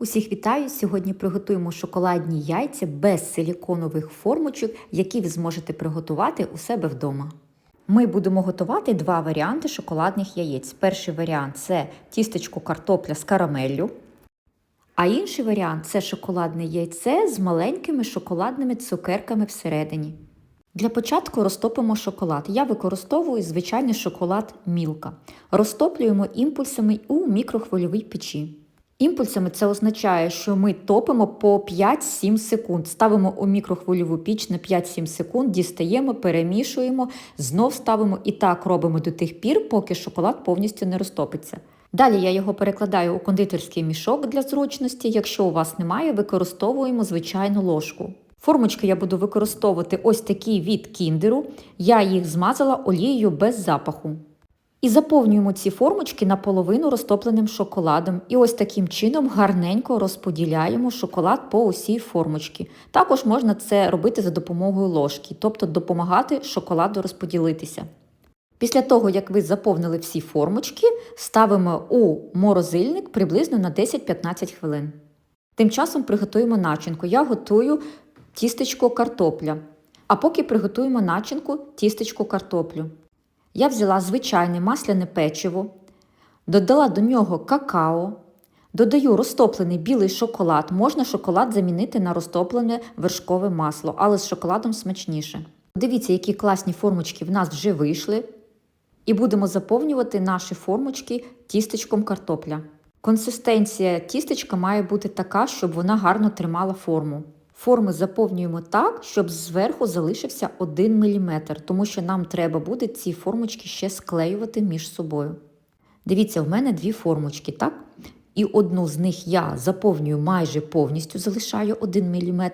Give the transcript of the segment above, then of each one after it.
Усіх вітаю! Сьогодні приготуємо шоколадні яйця без силіконових формочок, які ви зможете приготувати у себе вдома. Ми будемо готувати два варіанти шоколадних яєць. Перший варіант це тістечко картопля з карамеллю. А інший варіант це шоколадне яйце з маленькими шоколадними цукерками всередині. Для початку розтопимо шоколад. Я використовую звичайний шоколад Мілка. Розтоплюємо імпульсами у мікрохвильовій печі. Імпульсами це означає, що ми топимо по 5-7 секунд. Ставимо у мікрохвильову піч на 5-7 секунд, дістаємо, перемішуємо, знов ставимо і так робимо до тих пір, поки шоколад повністю не розтопиться. Далі я його перекладаю у кондитерський мішок для зручності. Якщо у вас немає, використовуємо звичайну ложку. Формочки я буду використовувати ось такі від кіндеру. Я їх змазала олією без запаху. І заповнюємо ці формочки наполовину розтопленим шоколадом. І ось таким чином гарненько розподіляємо шоколад по усій формочці. Також можна це робити за допомогою ложки, тобто допомагати шоколаду розподілитися. Після того, як ви заповнили всі формочки, ставимо у морозильник приблизно на 10-15 хвилин. Тим часом приготуємо начинку. Я готую тістечко картопля. А поки приготуємо начинку тістечко картоплю. Я взяла звичайне масляне печиво, додала до нього какао, додаю розтоплений білий шоколад. Можна шоколад замінити на розтоплене вершкове масло, але з шоколадом смачніше. Дивіться, які класні формочки в нас вже вийшли. І будемо заповнювати наші формочки тістечком картопля. Консистенція тістечка має бути така, щоб вона гарно тримала форму. Форми заповнюємо так, щоб зверху залишився 1 мм, тому що нам треба буде ці формочки ще склеювати між собою. Дивіться, в мене дві формочки, так? І одну з них я заповнюю майже повністю, залишаю 1 мм,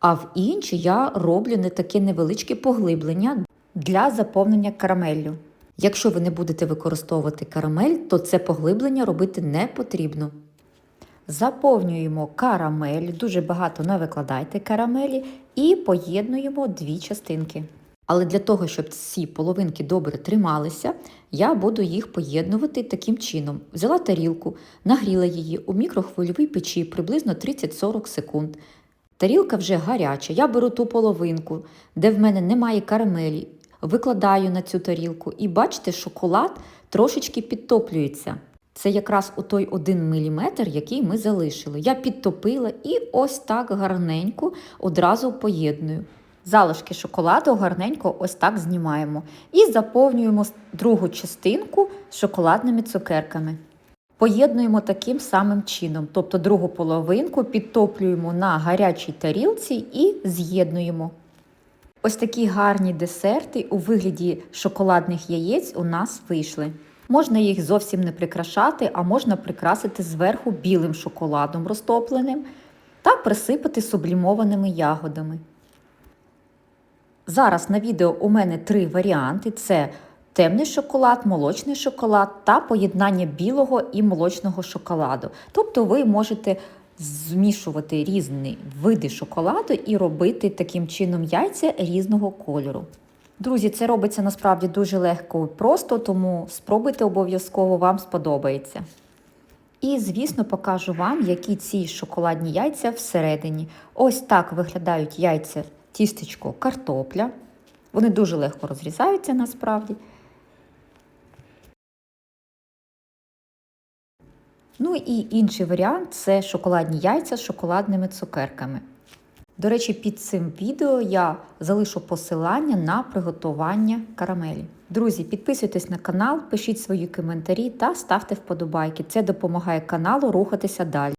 а в інші я роблю не таке невеличке поглиблення для заповнення карамеллю. Якщо ви не будете використовувати карамель, то це поглиблення робити не потрібно. Заповнюємо карамель, дуже багато не викладайте карамелі, і поєднуємо дві частинки. Але для того, щоб ці половинки добре трималися, я буду їх поєднувати таким чином. Взяла тарілку, нагріла її у мікрохвильовій печі приблизно 30-40 секунд. Тарілка вже гаряча. Я беру ту половинку, де в мене немає карамелі, викладаю на цю тарілку, і бачите, шоколад трошечки підтоплюється. Це якраз у той 1 мм, який ми залишили. Я підтопила і ось так гарненько одразу поєдную. Залишки шоколаду гарненько ось так знімаємо. І заповнюємо другу частинку шоколадними цукерками. Поєднуємо таким самим чином, тобто другу половинку підтоплюємо на гарячій тарілці і з'єднуємо. Ось такі гарні десерти у вигляді шоколадних яєць у нас вийшли. Можна їх зовсім не прикрашати, а можна прикрасити зверху білим шоколадом розтопленим та присипати сублімованими ягодами. Зараз на відео у мене три варіанти: це темний шоколад, молочний шоколад та поєднання білого і молочного шоколаду. Тобто ви можете змішувати різні види шоколаду і робити таким чином яйця різного кольору. Друзі, це робиться насправді дуже легко і просто, тому спробуйте обов'язково, вам сподобається. І, звісно, покажу вам, які ці шоколадні яйця всередині. Ось так виглядають яйця тістечко картопля. Вони дуже легко розрізаються насправді. Ну і інший варіант це шоколадні яйця з шоколадними цукерками. До речі, під цим відео я залишу посилання на приготування карамелі. Друзі, підписуйтесь на канал, пишіть свої коментарі та ставте вподобайки. Це допомагає каналу рухатися далі.